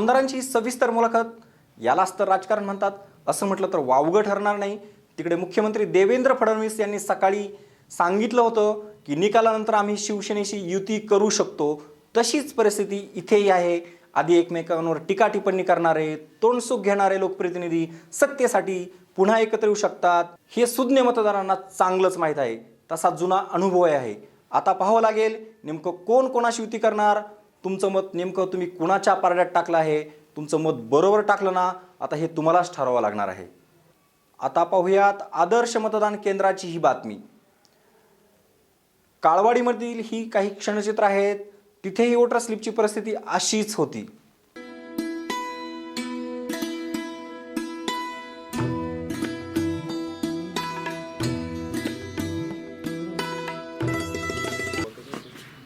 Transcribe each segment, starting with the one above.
आमदारांची ही सविस्तर मुलाखत यालाच तर राजकारण म्हणतात. असं म्हटलं तर वावगं ठरणार नाही. तिकडे मुख्यमंत्री देवेंद्र फडणवीस यांनी सकाळी सांगितलं होतं की निकालानंतर आम्ही शिवसेनेशी युती करू शकतो. तशीच परिस्थिती इथेही आहे. आधी एकमेकांवर टीका टिप्पणी करणारे तोंडसुख घेणारे लोकप्रतिनिधी सत्तेसाठी पुन्हा एकत्र येऊ शकतात. हे सुज्ञ मतदारांना चांगलंच माहीत आहे. तसा जुना अनुभव आहे. आता पाहावं लागेल नेमकं कोण कोणाशी युती करणार तुमचं मत नेमकं तुम्ही कुणाच्या पारड्यात टाकलं आहे? तुमचं मत बरोबर टाकलं ना? आता हे तुम्हालाच ठरवावं लागणार आहे. आता पाहूयात आदर्श मतदान केंद्राची ही बातमी. काळवाडीमधील ही काही क्षणचित्र आहेत. तिथेही वोटर स्लिपची परिस्थिती अशीच होती.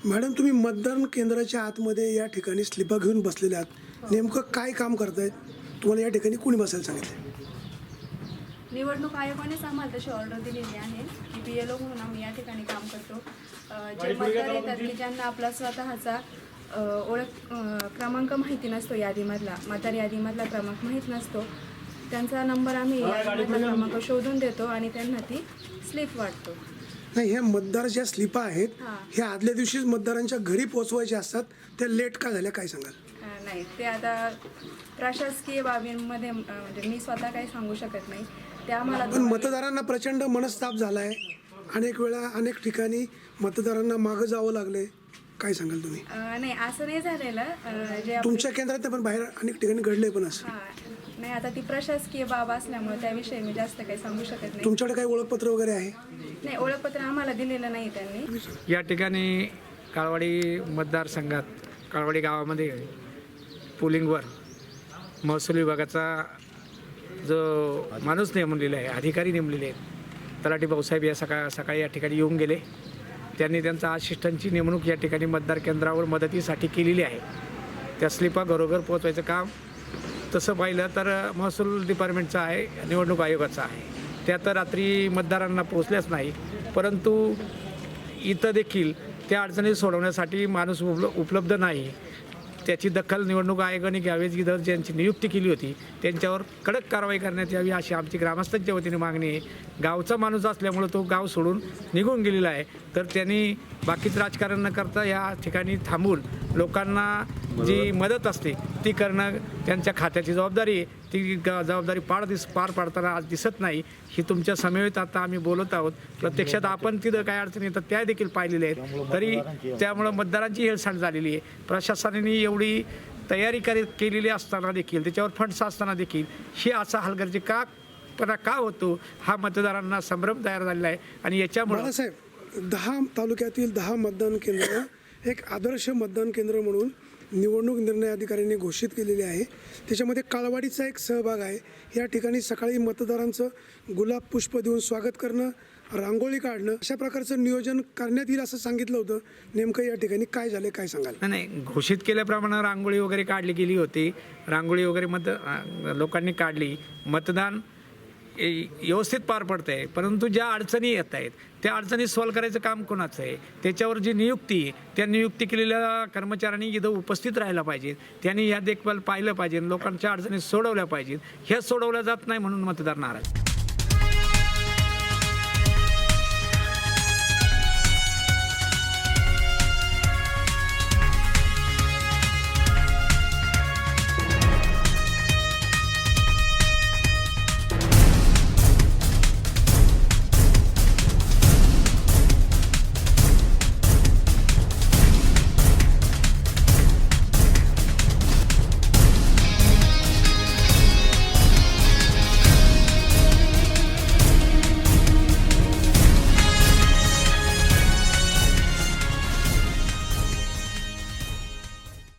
मॅडम तुम्ही मतदान केंद्राच्या आतमध्ये या ठिकाणी स्लिपा घेऊन बसलेले आहात. नेमकं काय काम करतायत? तुम्हाला या ठिकाणी कुणी बसायला सांगितलं निवडणूक आयोगानेच आम्हाला तशी ऑर्डर दिलेली आहे की बी एल ओ म्हणून आम्ही या ठिकाणी काम करतो. अ, जे मतदार येतात की ज्यांना आपला स्वतःचा अ, ओळख अ, क्रमांक माहिती नसतो यादीमधला मतदार यादीमधला क्रमांक माहीत नसतो त्यांचा नंबर आम्ही यादीमधला क्रमांक शोधून देतो आणि त्यांना ती स्लिप वाटतो. नाही ह्या मतदार ज्या स्लिपा आहेत हां. ह्या आदल्या दिवशीच मतदारांच्या घरी पोहोचवायच्या असतात त्या लेट का झाल्या काय सांगाल? नाही ते आता प्रशासकीय बाबींमध्ये म्हणजे मी स्वतः काही सांगू शकत नाही. ते आम्हाला पण मतदारांना प्रचंड मनस्ताप झाला आहे अनेक वेळा अनेक ठिकाणी मतदारांना मागं जावं लागले काय सांगाल तुम्ही? अ, नाही असं नाही झालेलं. अ, जे आप- तुमच्या केंद्रात पण बाहेर अनेक ठिकाणी घडले पण असं. हा नाही आता ती प्रशासकीय बाब असल्यामुळे त्याविषयी मी जास्त काही सांगू शकत नाही. तुमच्याकडे काही ओळखपत्र वगैरे आहे? नाही ओळखपत्र आम्हाला दिलेलं नाही त्यांनी. या ठिकाणी काळवाडी मतदारसंघात काळवाडी गावामध्ये पोलिंगवर महसूल विभागाचा जो माणूस नेमलेला आहे अधिकारी नेमलेले आहेत तलाठी भाऊसाहेब या सकाळ सकाळी या ठिकाणी येऊन गेले. त्यांनी त्यांचा असिस्टंटची नेमणूक या ठिकाणी मतदार केंद्रावर मदतीसाठी केलेली आहे. त्या स्लिपा घरोघर पोचवायचं काम तसं पाहिलं तर महसूल डिपार्टमेंटचं आहे निवडणूक आयोगाचा आहे. त्या तर रात्री मतदारांना पोचल्याच नाही परंतु इथं देखील त्या अडचणी सोडवण्यासाठी माणूस उपल उपलब्ध नाही. त्याची दखल निवडणूक आयोगाने घ्यावी जिथं ज्यांची नियुक्ती केली होती त्यांच्यावर कडक कारवाई करण्यात यावी अशी आमची ग्रामस्थांच्या वतीने मागणी आहे. गावचा माणूस असल्यामुळं तो गाव सोडून निघून गेलेला आहे. तर त्यांनी बाकीचं राजकारण न करता या ठिकाणी थांबून लोकांना जी मदत असते ती करणं त्यांच्या खात्याची जबाबदारी आहे. ती जबाबदारी पार दिस पार पाडताना आज दिसत नाही. ही तुमच्या समवेत आता आम्ही बोलत आहोत. प्रत्यक्षात आपण तिथं काय अडचणी येतात त्या देखील पाहिलेल्या आहेत. तरी त्यामुळं मतदारांची हेळसांड झालेली आहे. प्रशासनाने एवढी तयारी करी केलेली असताना देखील त्याच्यावर फंड्स असताना देखील हे असा हलगर्जी का पणा का होतो हा मतदारांना संभ्रम तयार झालेला आहे. आणि याच्यामुळं दहा तालुक्यातील दहा मतदान केंद्र एक आदर्श मतदान केंद्र म्हणून निवडणूक निर्णय अधिकाऱ्यांनी घोषित केलेले आहे. त्याच्यामध्ये काळवाडीचा एक सहभाग आहे. या ठिकाणी सकाळी मतदारांचं गुलाब पुष्प देऊन स्वागत करणं रांगोळी काढणं अशा प्रकारचं नियोजन करण्यात येईल असं सांगितलं होतं. नेमकं या ठिकाणी काय झालं काय सांगाल? नाही नाही. घोषित केल्याप्रमाणे रांगोळी वगैरे काढली गेली होती. रांगोळी वगैरे मत लोकांनी काढली. मतदान व्यवस्थित पार पडतं आहे परंतु ज्या अडचणी येत आहेत त्या अडचणी सॉल्व्ह करायचं काम कोणाचं आहे? त्याच्यावर जी नियुक्ती त्या नियुक्ती केलेल्या कर्मचाऱ्यांनी इथं उपस्थित राहायला पाहिजे. त्यांनी या देखभाल पाहिलं पाहिजे. लोकांच्या अडचणी सोडवल्या पाहिजेत. ह्या सोडवल्या जात नाही म्हणून मतदार नाराज.